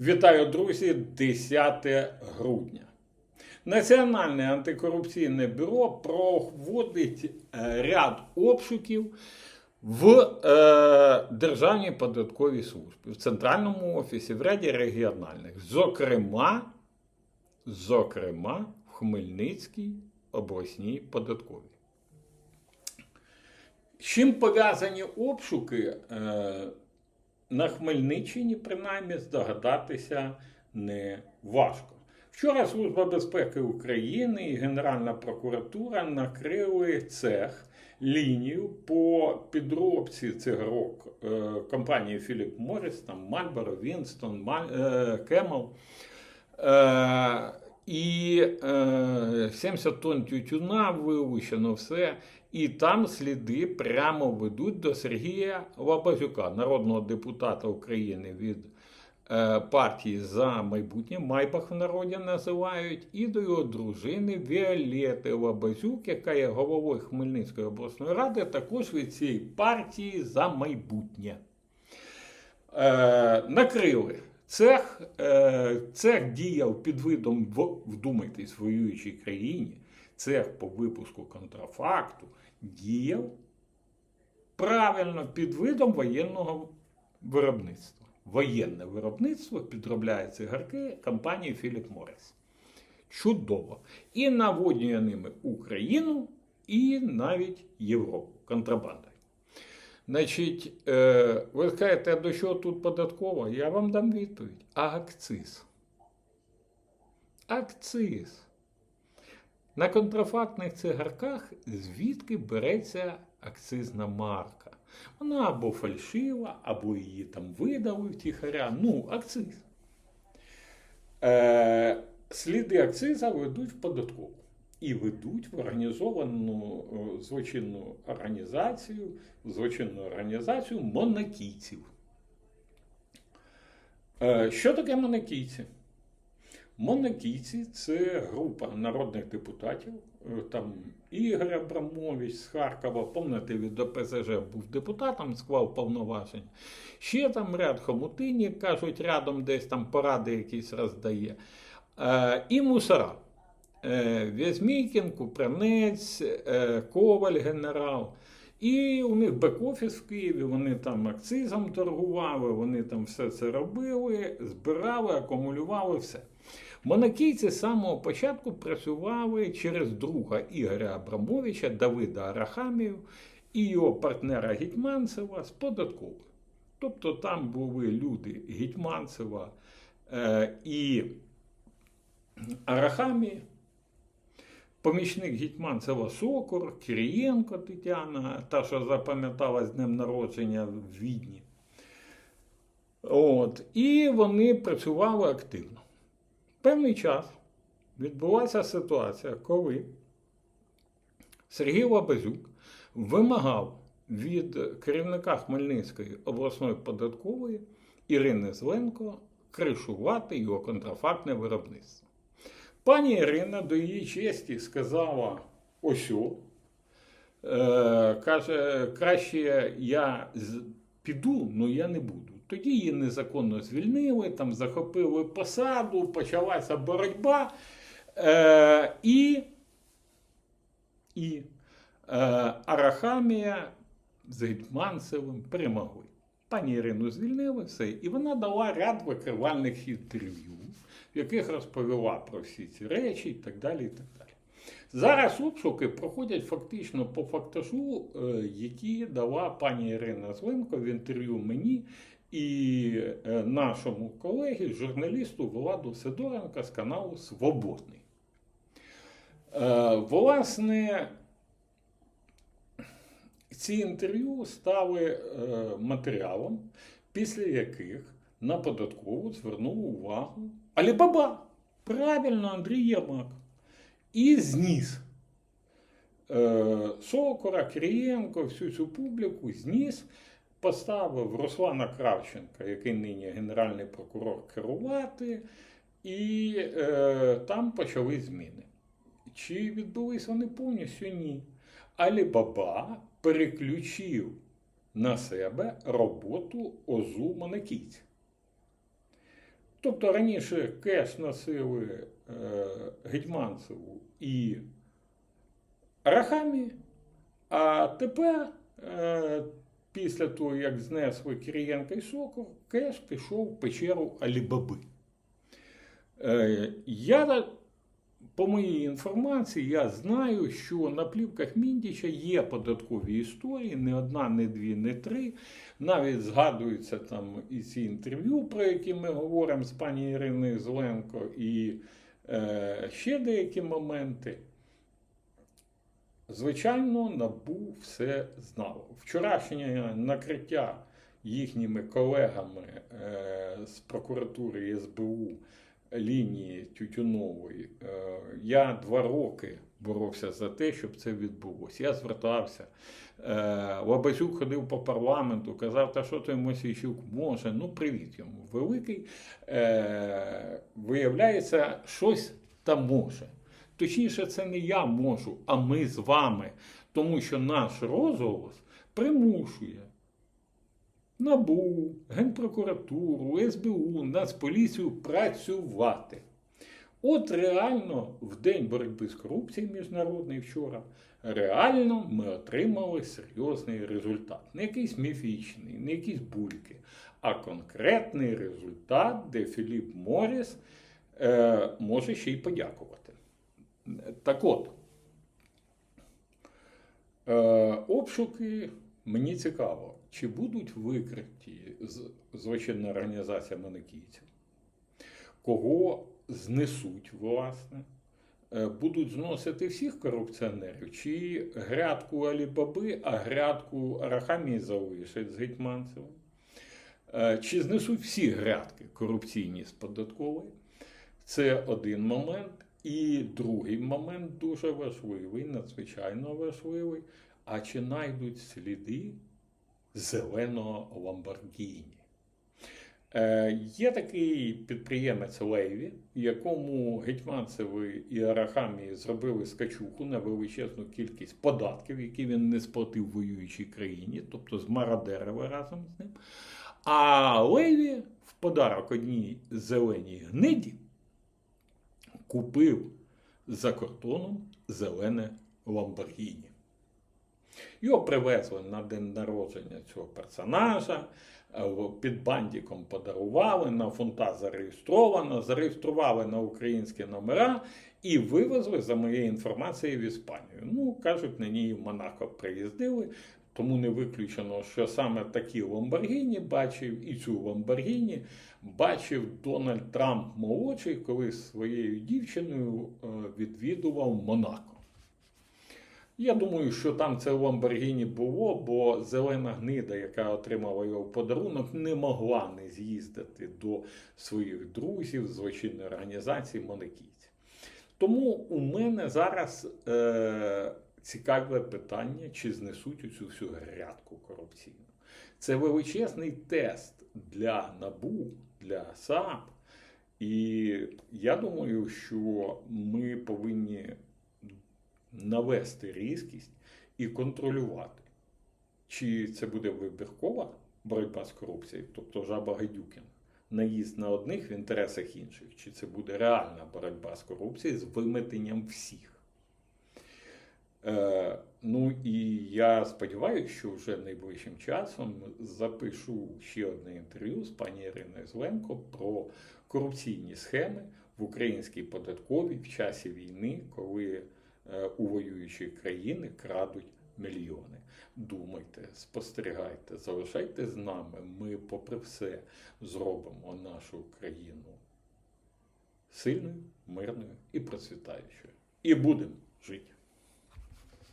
Вітаю, друзі! 10 грудня. Національне антикорупційне бюро проводить е, ряд обшуків в е, Державній податковій службі, в центральному офісі, в ряді регіональних. Зокрема, зокрема, в Хмельницькій обласній податковій. З чим пов'язані обшуки? Е, на Хмельниччині, принаймні, здогадатися не важко. Вчора Служба безпеки України і Генеральна прокуратура накрили цех лінію по підробці цигарок е, компанії Philip Morris, там Winston, Mal- е, Camel. Е, і е, 70 тонн тютюна вилучено все. І там сліди прямо ведуть до Сергія Лабазюка, народного депутата України від е, партії за майбутнє, Майбах в народі називають, і до його дружини Віолети Лабазюк, яка є головою Хмельницької обласної ради, також від цієї партії за майбутнє. Е, накрили. Цех, е, цех діяв під видом, вдумайтесь, воюючій країні, цех по випуску контрафакту діяв правильно під видом воєнного виробництва. Воєнне виробництво підробляє цигарки компанії Philip Morris. Чудово. І наводнює ними Україну і навіть Європу контрабандою. Значить, е, ви скажете, до чого тут податково? Я вам дам відповідь. А акциз? Акциз. На контрафактних цигарках звідки береться акцизна марка? Вона або фальшива, або її там видали втіхаря. Ну, акциз. Е, сліди акциза ведуть в податкову. І ведуть в організовану е, злочинну організацію, злочинну організацію монакійців. Е, що таке монакійці? Монакійці це група народних депутатів. Е, Там Ігор Абрамович з Харкова, пам'ятаєте, від ОПЗЖ був депутатом, склав повноважень. Ще там ряд хомутині, як кажуть, рядом десь там поради якісь роздає. І мусора. Е, В'язмійкін, Купранець, е, Коваль, генерал. І у них бек-офіс в Києві, вони там акцизом торгували, вони там все це робили, збирали, акумулювали все. Монакійці з самого початку працювали через друга Ігоря Абрамовича, Давида Арахамію і його партнера Гетьманцева з податкових. Тобто там були люди Гетьманцева е, і Арахамії, помічник Гетьманцева Сокор, Кирієнко Тетяна, та, що запам'ятала з днем народження в Відні. От. І вони працювали активно. Певний час відбулася ситуація, коли Сергій Лабазюк вимагав від керівника Хмельницької обласної податкової Ірини Зленко кришувати його контрафактне виробництво. Пані Ірина до її честі сказала ось е, каже, краще я піду, але я не буду. Тоді її незаконно звільнили, там захопили посаду, почалася боротьба. Е, і і е, Арахамія з Гетьманцевим перемогли. Пані Ірину звільнили все, і вона дала ряд викривальних інтерв'ю, в яких розповіла про всі ці речі і так далі. І так далі. Зараз обшуки проходять фактично по фактажу, е, які дала пані Ірина Зленко в інтерв'ю мені і е, нашому колегі, журналісту Владу Сидоренка з каналу Свободний. Е, Власне, ці інтерв'ю стали матеріалом, після яких на податкову звернув увагу Алібаба. Правильно, Андрій Єрмак. І зніс е, Сокора, Кирієнко, всю цю публіку зніс, поставив Руслана Кравченка, який нині генеральний прокурор, керувати, і е, там почали зміни. Чи відбулись вони повністю? Ні. Алібаба переключив на себе роботу озу монакійців. Тобто раніше кеш носили е, Гетьманцеву і Рахамі, а тепер, е, після того, як знесли Кирієнка і Сокол, кеш пішов в печеру Алібаби. Е, я, по моїй інформації, я знаю, що на плівках Міндіча є податкові історії, не одна, не дві, не три. Навіть згадуються там і ці інтерв'ю, про які ми говоримо з пані Іриною Зеленко, і е, ще деякі моменти. Звичайно, НАБУ все знало. Вчорашнє накриття їхніми колегами е, з прокуратури СБУ лінії Тютюнової. Е, я два роки боровся за те, щоб це відбулося. Я звертався. Е, Лабазюк ходив по парламенту, казав, та що той Мосійчук може. Ну, привіт йому. Великий. Е, Виявляється, щось там може. Точніше, це не я можу, а ми з вами. Тому що наш розголос примушує НАБУ, Генпрокуратуру, СБУ, Нацполіцію працювати. От реально в День боротьби з корупцією міжнародний вчора, реально ми отримали серйозний результат. Не якийсь міфічний, не якісь бульки, а конкретний результат, де Філіп Моріс е, може ще й подякувати. Так от, е, обшуки мені цікаво, чи будуть викриті злочинна організація манекійців, кого знесуть, власне, Е, будуть зносити всіх корупціонерів, чи грядку Алібаби, а грядку Арахамії залишать з Гетьманцевим. Чи знесуть всі грядки корупційні з податкової? Це один момент. І другий момент дуже важливий, надзвичайно важливий. А чи знайдуть сліди зеленого Ламборгіні? Е, є такий підприємець Лейві, якому Гетьманцеви і Арахамії зробили скачуху на величезну кількість податків, які він не сплатив воюючій країні, тобто змарадерили разом з ним. А Лейві в подарок одній зеленій гниді купив за кордоном зелене Ламборгіні. Його привезли на день народження цього персонажа, е, під бандіком подарували, на фунта зареєстровано, зареєстрували на українські номера і вивезли, за моєю інформацією, в Іспанію. Ну, кажуть, на ній в Монако приїздили, тому не виключено, що саме такі Ламборгіні бачив і цю Ламборгіні бачив Дональд Трамп молодший, коли своєю дівчиною е, відвідував Монако. Я думаю, що там це в Ламборгіні було, бо зелена гнида, яка отримала його в подарунок, не могла не з'їздити до своїх друзів злочинної організації Монекійці. Тому у мене зараз е, цікаве питання, чи знесуть оцю всю грядку корупційну. Це величезний тест для НАБУ, для САП. І я думаю, що ми повинні навести різкість і контролювати, чи це буде вибіркова боротьба з корупцією, тобто жаба Гайдюкін, наїзд на одних в інтересах інших, чи це буде реальна боротьба з корупцією з виметенням всіх. Е, ну і я сподіваюся, що вже найближчим часом запишу ще одне інтерв'ю з пані Іриною Зленко про корупційні схеми в українській податковій в часі війни, коли у воюючі країни крадуть мільйони. Думайте, спостерігайте, залишайте з нами. Ми, попри все, зробимо нашу країну сильною, мирною і процвітаючою. І будемо жити.